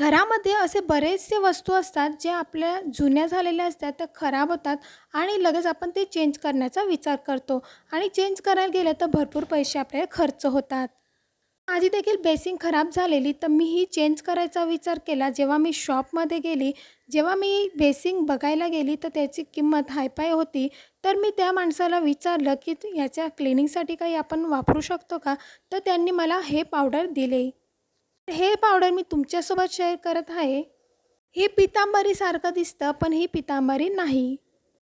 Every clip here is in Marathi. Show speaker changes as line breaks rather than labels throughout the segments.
घरामध्ये असे बरेचसे वस्तू असतात जे आपल्या जुन्या झालेल्या असतात त्या खराब होतात आणि लगेच आपण ते चेंज करण्याचा विचार करतो आणि चेंज करायला गेलं तर भरपूर पैसे आपल्याला खर्च होतात. माझी देखील बेसिंग खराब झालेली तर मी ही चेंज करायचा विचार केला. जेव्हा मी शॉपमध्ये गेली जेव्हा मी बेसिंग बघायला गेली तर त्याची किंमत हायपाय होती. तर मी त्या माणसाला विचारलं की याच्या क्लिनिंगसाठी काही आपण वापरू शकतो का? तर त्यांनी मला हे पावडर दिले. हे पावडर मी तुमच्यासोबत शेअर करत आहे. हे पितांबरीसारखं दिसतं पण ही पितांबरी नाही.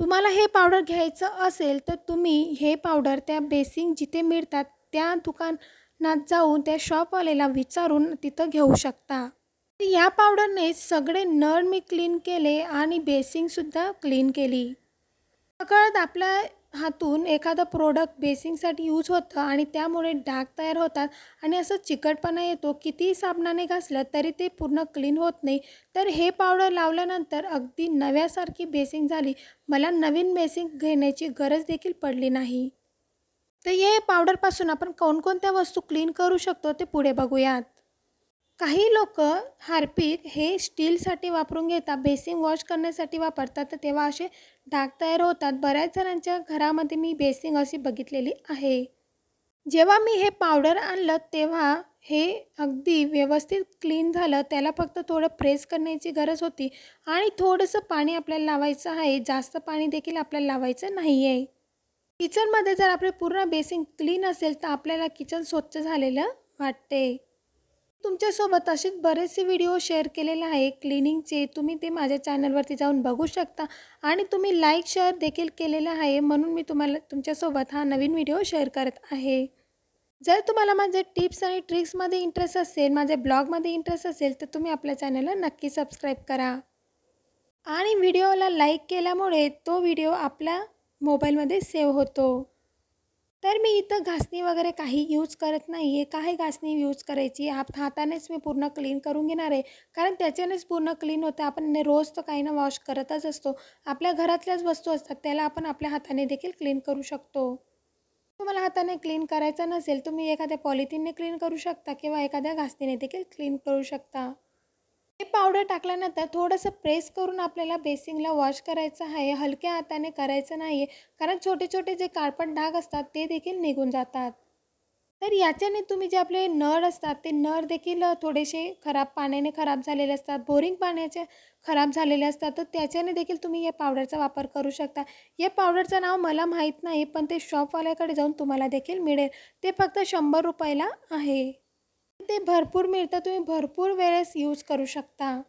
तुम्हाला हे पावडर घ्यायचं असेल तर तुम्ही हे पावडर त्या बेसिंग जिथे मिळतात त्या दुकानात जाऊन त्या शॉपवाल्याला विचारून तिथं घेऊ शकता. या पावडरने सगळे नळ मी क्लीन केले आणि बेसिंगसुद्धा क्लीन केली. सगळ्यात आपल्या हातून एखादं प्रोडक्ट बेसिंगसाठी यूज होतं आणि त्यामुळे डाग तयार होतात आणि असं चिकटपणा येतो कितीही साबणाने घासलं तरी ते पूर्ण क्लीन होत नाही. तर हे पावडर लावल्यानंतर अगदी नव्यासारखी बेसिंग झाली. मला नवीन बेसिंग घेण्याची गरज देखील पडली नाही. तर हे पावडरपासून आपण कोणकोणत्या वस्तू क्लीन करू शकतो ते पुढे बघूयात. काही लोक हार्पिक हे स्टीलसाठी वापरून घेतात बेसिंग वॉश करण्यासाठी वापरतात. तर तेव्हा असे डाग तयार होतात. बऱ्याच जणांच्या घरामध्ये मी बेसिंग अशी बघितलेली आहे. जेव्हा मी हे पावडर आणलं तेव्हा हे अगदी व्यवस्थित क्लीन झालं. त्याला फक्त थोडं प्रेस करण्याची गरज होती आणि थोडंसं पाणी आपल्याला लावायचं आहे. जास्त पाणी देखील आपल्याला लावायचं नाही आहे किचनमध्ये जर आपले पूर्ण बेसिंग क्लीन असेल तर आपल्याला किचन स्वच्छ झालेलं वाटते. तुमच्यासोबत असेच बरेचसे व्हिडिओ शेअर केलेले आहे. क्लिनिंगचे तुम्ही ते माझ्या चॅनलवरती जाऊन बघू शकता. आणि तुम्ही लाईक शेअर देखील केलेलं आहे म्हणून मी तुम्हाला तुमच्यासोबत हा नवीन व्हिडिओ शेअर करत आहे. जर तुम्हाला माझे टिप्स आणि ट्रिक्समध्ये इंटरेस्ट असेल माझ्या ब्लॉगमध्ये इंटरेस्ट असेल तर तुम्ही आपल्या चॅनलला नक्की सबस्क्राईब करा. आणि व्हिडिओला लाईक केल्यामुळे तो व्हिडिओ आपल्या मोबाईलमध्ये सेव्ह होतो. तर मी इथं घासणी वगैरे काही यूज करत नाही आहे काही घासणी यूज करायची. हात हातानेच मी पूर्ण क्लीन करून घेणार आहे. कारण त्याच्यानेच पूर्ण क्लीन होतं. आपण रोज तर काही ना वॉश करतच असतो. आपल्या घरातल्याच वस्तू असतात. त्याला आपण आपल्या हाताने देखील क्लीन करू शकतो. तुम्हाला हाताने क्लीन करायचं नसेल तुम्ही एखाद्या पॉलिथिनने क्लीन करू शकता किंवा एखाद्या घासणीने देखील क्लीन करू शकता. हे पावडर टाकल्यानंतर थोडंसं प्रेस करून आपल्याला बेसिंगला वॉश करायचं आहे. हलक्या हाताने करायचं नाही आहे कारण छोटे छोटे जे काळपट डाग असतात ते देखील निघून जातात. तर याच्याने तुम्ही जे आपले नळ असतात ते नळ देखील थोडेसे खराब पाण्याने खराब झालेले असतात. बोरिंग पाण्याचे खराब झालेले असतात. तर त्याच्याने देखील तुम्ही या पावडरचा वापर करू शकता. या पावडरचं नाव मला माहीत नाही पण ते शॉपवाल्याकडे जाऊन तुम्हाला देखील मिळेल. ते फक्त शंभर रुपयाला आहे. ते भरपूर मिळतं तुम्ही भरपूर वेळेस यूज करू शकता.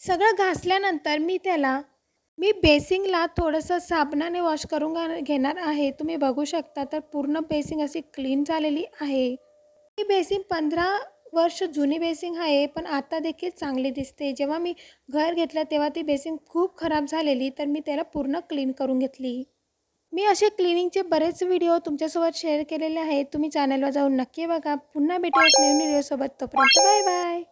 सगळं घासल्यानंतर मी त्याला मी बेसिंगला थोडंसं साबणाने वॉश करून घेणार आहे. तुम्ही बघू शकता तर पूर्ण बेसिंग अशी क्लीन झालेली आहे. ही बेसिंग पंधरा वर्ष जुनी बेसिंग आहे पण आता देखील चांगली दिसते. जेव्हा मी घर घेतलं तेव्हा ती बेसिंग खूप खराब झालेली तर मी त्याला पूर्ण क्लीन करून घेतली. मी असे क्लिनिंगचे बरेच व्हिडिओ तुमच्यासोबत शेअर केलेले आहेत. तुम्ही चॅनलवर जाऊन नक्की बघा. पुन्हा भेटू नवीन व्हिडिओसोबत. तोपर्यंत बाय बाय.